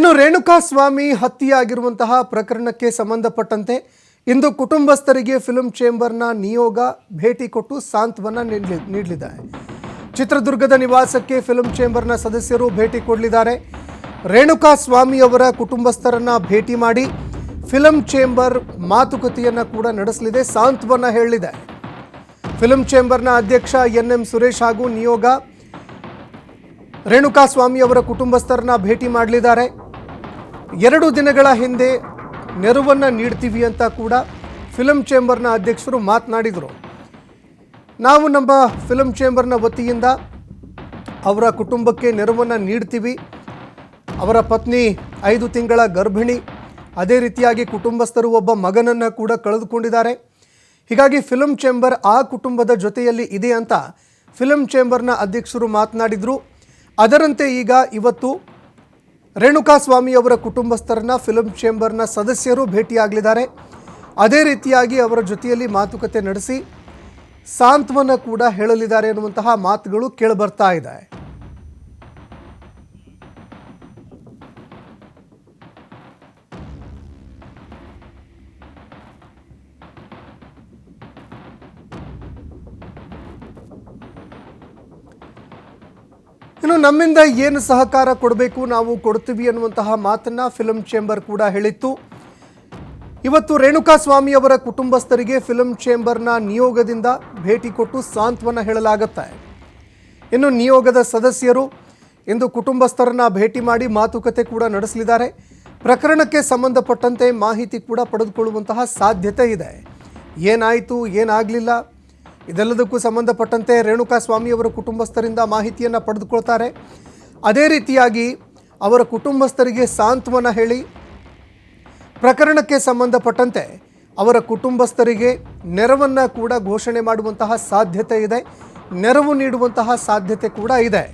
ಇನ್ನು ರೇಣುಕಾ ಸ್ವಾಮಿ ಹತ್ಯೆಯಾಗಿರುವಂತಹ ಪ್ರಕರಣಕ್ಕೆ ಸಂಬಂಧಪಟ್ಟಂತೆ ಇಂದು ಕುಟುಂಬಸ್ಥರಿಗೆ ಫಿಲ್ಮ್ ಚೇಂಬರ್ನ ನಿಯೋಗ ಭೇಟಿ ಕೊಟ್ಟು ಸಾಂತ್ವನ ನೀಡ್ಲಿ- ನೀಡಲಿದೆ. ಚಿತ್ರದುರ್ಗದ ನಿವಾಸಕ್ಕೆ ಫಿಲ್ಮ್ ಚೇಂಬರ್ನ ಸದಸ್ಯರು ಭೇಟಿ ಕೊಡಲಿದ್ದಾರೆ. ರೇಣುಕಾ ಸ್ವಾಮಿ ಅವರ ಕುಟುಂಬಸ್ಥರನ್ನ ಭೇಟಿ ಮಾಡಿ ಫಿಲಂ ಚೇಂಬರ್ ಮಾತುಕತೆಯನ್ನು ಕೂಡ ನಡೆಸಲಿದೆ, ಸಾಂತ್ವನ ಹೇಳಲಿದೆ ಫಿಲಂ ಚೇಂಬರ್ನ ಅಧ್ಯಕ್ಷ ಎನ್ ಎಂ ಸುರೇಶ್ ಹಾಗೂ ನಿಯೋಗ ರೇಣುಕಾ ಸ್ವಾಮಿ ಅವರ ಕುಟುಂಬಸ್ಥರನ್ನ ಭೇಟಿ ಮಾಡಲಿದ್ದಾರೆ. ಎರಡು ದಿನಗಳ ಹಿಂದೆ ನೆರವನ್ನು ನೀಡ್ತೀವಿ ಅಂತ ಕೂಡ ಫಿಲಂ ಚೇಂಬರ್ನ ಅಧ್ಯಕ್ಷರು ಮಾತನಾಡಿದರು. ನಾವು ನಮ್ಮ ಫಿಲಮ್ ಚೇಂಬರ್ನ ವತಿಯಿಂದ ಅವರ ಕುಟುಂಬಕ್ಕೆ ನೆರವನ್ನು ನೀಡ್ತೀವಿ. ಅವರ ಪತ್ನಿ ಐದು ತಿಂಗಳ ಗರ್ಭಿಣಿ. ಅದೇ ರೀತಿಯಾಗಿ ಕುಟುಂಬಸ್ಥರು ಒಬ್ಬ ಮಗನನ್ನು ಕೂಡ ಕಳೆದುಕೊಂಡಿದ್ದಾರೆ. ಹೀಗಾಗಿ ಫಿಲಮ್ ಚೇಂಬರ್ ಆ ಕುಟುಂಬದ ಜೊತೆಯಲ್ಲಿ ಇದೆ ಅಂತ ಫಿಲಮ್ ಚೇಂಬರ್ನ ಅಧ್ಯಕ್ಷರು ಮಾತನಾಡಿದರು. ಅದರಂತೆ ಈಗ ಇವತ್ತು ರೇಣುಕಾ ಸ್ವಾಮಿ ಅವರ ಕುಟುಂಬಸ್ಥರನ್ನ ಫಿಲಂ ಚೇಂಬರ್ನ ಸದಸ್ಯರು ಭೇಟಿಯಾಗಲಿದ್ದಾರೆ. ಅದೇ ರೀತಿಯಾಗಿ ಅವರ ಜೊತೆಯಲ್ಲಿ ಮಾತುಕತೆ ನಡೆಸಿ, ಸಾಂತ್ವನ ಕೂಡ ಹೇಳಲಿದ್ದಾರೆ ಎನ್ನುವಂತಹ ಮಾತುಗಳು ಕೇಳಿಬರ್ತಾ ಇದೆ. ಇನ್ನು ನಮ್ಮಿಂದ ಏನು ಸಹಕಾರ ಕೊಡಬೇಕು ನಾವು ಕೊಡ್ತೀವಿ ಅನ್ನುವಂತಹ ಮಾತನ್ನ ಫಿಲಂ ಚೇಂಬರ್ ಕೂಡ ಹೇಳಿತ್ತು. ಇವತ್ತು ರೇಣುಕಾ ಸ್ವಾಮಿ ಅವರ ಕುಟುಂಬಸ್ಥರಿಗೆ ಫಿಲಂ ಚೇಂಬರ್ನ ನಿಯೋಗದಿಂದ ಭೇಟಿ ಕೊಟ್ಟು ಸಾಂತ್ವನ ಹೇಳಲಾಗುತ್ತೆ. ಇನ್ನು ನಿಯೋಗದ ಸದಸ್ಯರು ಇಂದು ಕುಟುಂಬಸ್ಥರನ್ನ ಭೇಟಿ ಮಾಡಿ ಮಾತುಕತೆ ಕೂಡ ನಡೆಸಲಿದ್ದಾರೆ. ಪ್ರಕರಣಕ್ಕೆ ಸಂಬಂಧಪಟ್ಟಂತೆ ಮಾಹಿತಿ ಕೂಡ ಪಡೆದುಕೊಳ್ಳುವಂತಹ ಸಾಧ್ಯತೆ ಇದೆ. ಏನಾಯಿತು, ಏನಾಗಲಿಲ್ಲ ಇದೆಲ್ಲದಕ್ಕೂ ಸಂಬಂಧಪಟ್ಟಂತೆ ರೇಣುಕಾ ಸ್ವಾಮಿ ಅವರ ಕುಟುಂಬಸ್ಥರಿಂದ ಮಾಹಿತಿಯನ್ನು ಪಡೆದುಕೊಳ್ತಾರೆ. ಅದೇ ರೀತಿಯಾಗಿ ಅವರ ಕುಟುಂಬಸ್ಥರಿಗೆ ಸಾಂತ್ವನ ಹೇಳಿ, ಪ್ರಕರಣಕ್ಕೆ ಸಂಬಂಧಪಟ್ಟಂತೆ ಅವರ ಕುಟುಂಬಸ್ಥರಿಗೆ ನೆರವನ್ನು ಕೂಡ ಘೋಷಣೆ ಮಾಡುವಂತಹ ಸಾಧ್ಯತೆ ಇದೆ. ನೆರವು ನೀಡುವಂತಹ ಸಾಧ್ಯತೆ ಕೂಡ ಇದೆ.